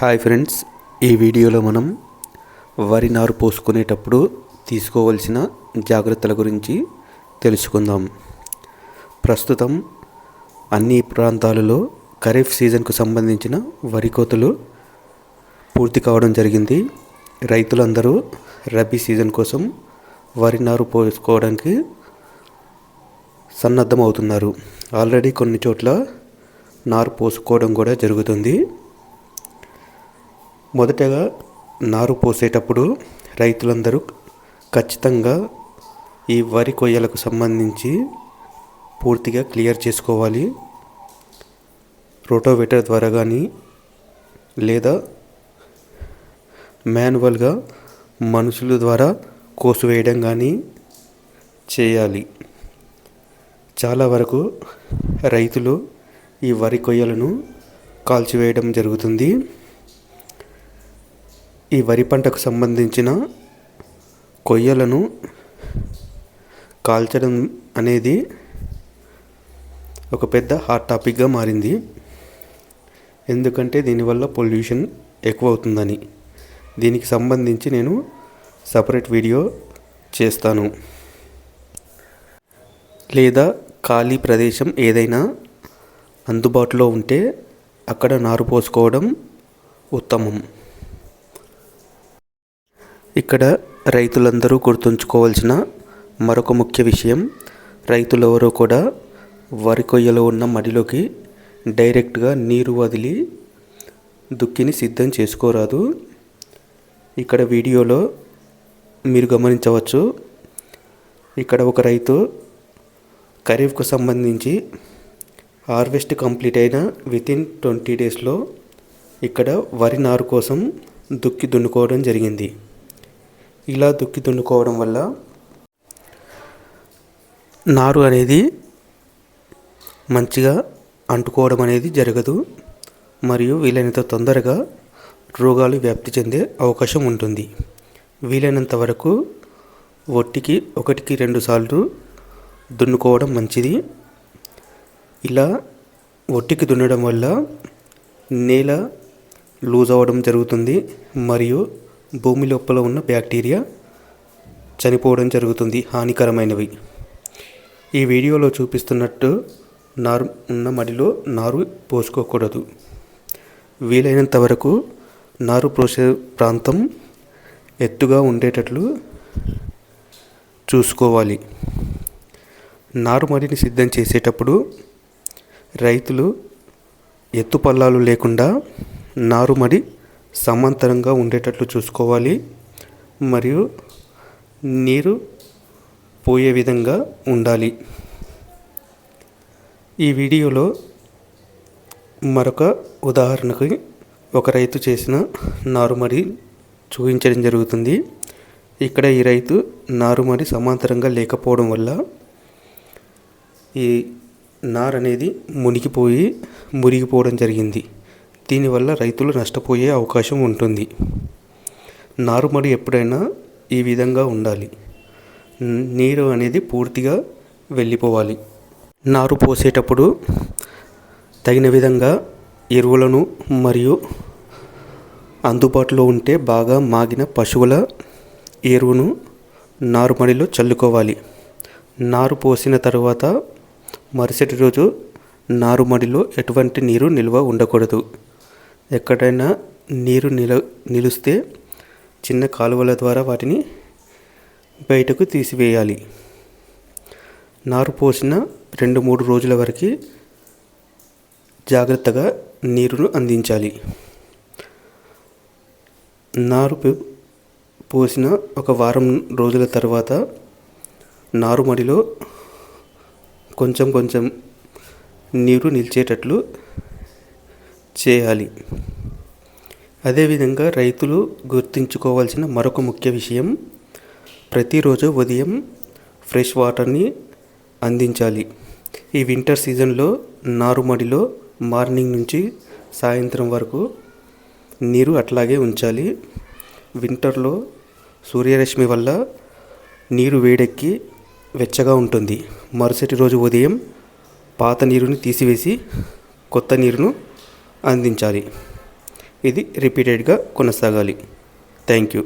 Hi friends ఈ వీడియోలో మనం వరి నారు పోసుకునేటప్పుడు తీసుకోవలసిన జాగ్రత్తల గురించి తెలుసుకుందాం. ప్రస్తుతం అన్ని ప్రాంతాలలో ఖరీఫ్ సీజన్కు సంబంధించిన వరి కోతలు పూర్తి కావడం జరిగింది. రైతులందరూ రబీ సీజన్ కోసం వరి నారు పోసుకోవడానికి సన్నద్ధమవుతున్నారు. ఆల్రెడీ కొన్ని చోట్ల నారు పోసుకోవడం కూడా జరుగుతుంది. మొదటగా నారు పోసేటప్పుడు రైతులందరూ ఖచ్చితంగా ఈ వరి కొయ్యలకు సంబంధించి పూర్తిగా క్లియర్ చేసుకోవాలి. రోటోవేటర్ ద్వారా కానీ లేదా మాన్యువల్గా మనుషుల ద్వారా కోసివేయడం కానీ చేయాలి. చాలా వరకు రైతులు ఈ వరి కొయ్యలను కాల్చివేయడం జరుగుతుంది. ఈ వరి పంటకు సంబంధించిన కొయ్యలను కాల్చడం అనేది ఒక పెద్ద హాట్ టాపిక్గా మారింది. ఎందుకంటే దీనివల్ల పొల్యూషన్ ఎక్కువ అవుతుందని దీనికి సంబంధించి నేను సపరేట్ వీడియో చేస్తాను. లేదా ఖాళీ ప్రదేశం ఏదైనా అందుబాటులో ఉంటే అక్కడ నారు పోసుకోవడం ఉత్తమం. ఇక్కడ రైతులందరూ గుర్తుంచుకోవాల్సిన మరొక ముఖ్య విషయం రైతులెవరూ కూడా వరి కొయ్యలో ఉన్న మడిలోకి డైరెక్ట్గా నీరు వదిలి దుక్కిని సిద్ధం చేసుకోరాదు. ఇక్కడ వీడియోలో మీరు గమనించవచ్చు ఇక్కడ ఒక రైతు ఖరీఫ్కు సంబంధించి హార్వెస్ట్ కంప్లీట్ అయిన వితిన్ ట్వంటీ డేస్లో ఇక్కడ వరి నారు కోసం దుక్కి దున్నుకోవడం జరిగింది. ఇలా దుక్కి దున్నుకోవడం వల్ల నారు అనేది మంచిగా అంటుకోవడం అనేది జరగదు మరియు వీలైనంత తొందరగా రోగాలు వ్యాప్తి చెందే అవకాశం ఉంటుంది. వీలైనంత వరకు ఒట్టికి ఒకటికి రెండు సార్లు దున్నుకోవడం మంచిది. ఇలా ఒట్టికి దున్నడం వల్ల నేల లూజ్ అవ్వడం జరుగుతుంది మరియు భూమి లోపల ఉన్న బ్యాక్టీరియా చనిపోవడం జరుగుతుంది. హానికరమైనవి. ఈ వీడియోలో చూపిస్తున్నట్టు నారు ఉన్న మడిలో నారు పోసుకోకూడదు. వీలైనంత వరకు నారు పోసే ప్రాంతం ఎత్తుగా ఉండేటట్లు చూసుకోవాలి. నారుమడిని సిద్ధం చేసేటప్పుడు రైతులు ఎత్తు పల్లాలు లేకుండా నారుమడి సమాంతరంగా ఉండేటట్లు చూసుకోవాలి. మరియు నీరు పోయే విధంగా ఉండాలి. ఈ వీడియోలో మరొక ఉదాహరణకి ఒక రైతు చేసిన నారుమడి చూపించడం జరుగుతుంది. ఇక్కడ ఈ రైతు నారుమడి సమాంతరంగా లేకపోవడం వల్ల ఈ నారు అనేది మునిగిపోయి మురిగిపోవడం జరిగింది. దీనివల్ల రైతులు నష్టపోయే అవకాశం ఉంటుంది. నారుమడి ఎప్పుడైనా ఈ విధంగా ఉండాలి. నీరు అనేది పూర్తిగా వెళ్ళిపోవాలి. నారు పోసేటప్పుడు తగిన విధంగా ఎరువులను మరియు అందుబాటులో ఉంటే బాగా మాగిన పశువుల ఎరువును నారుమడిలో చల్లుకోవాలి. నారు పోసిన తర్వాత మరుసటి రోజు నారుమడిలో ఎటువంటి నీరు నిల్వ ఉండకూడదు. ఎక్కడైనా నీరు నిల నిలిస్తే చిన్న కాలువల ద్వారా వాటిని బయటకు తీసివేయాలి. నారు పోసిన రెండు మూడు రోజుల వరకు జాగ్రత్తగా నీరును అందించాలి. నారు పోసిన ఒక వారం రోజుల తర్వాత నారుమడిలో కొంచెం కొంచెం నీరు నిలిచేటట్లు చేయాలి. అదేవిధంగా రైతులు గుర్తుంచుకోవాల్సిన మరొక ముఖ్య విషయం ప్రతిరోజు ఉదయం ఫ్రెష్ వాటర్ని అందించాలి. ఈ వింటర్ సీజన్లో నారుమడిలో మార్నింగ్ నుంచి సాయంత్రం వరకు నీరు అట్లాగే ఉంచాలి. వింటర్లో సూర్యరశ్మి వల్ల నీరు వేడెక్కి వెచ్చగా ఉంటుంది. మరుసటి రోజు ఉదయం పాత నీరుని తీసివేసి కొత్త నీరును అందించాలి. ఇది రిపీటెడ్గా కొనసాగాలి. Thank you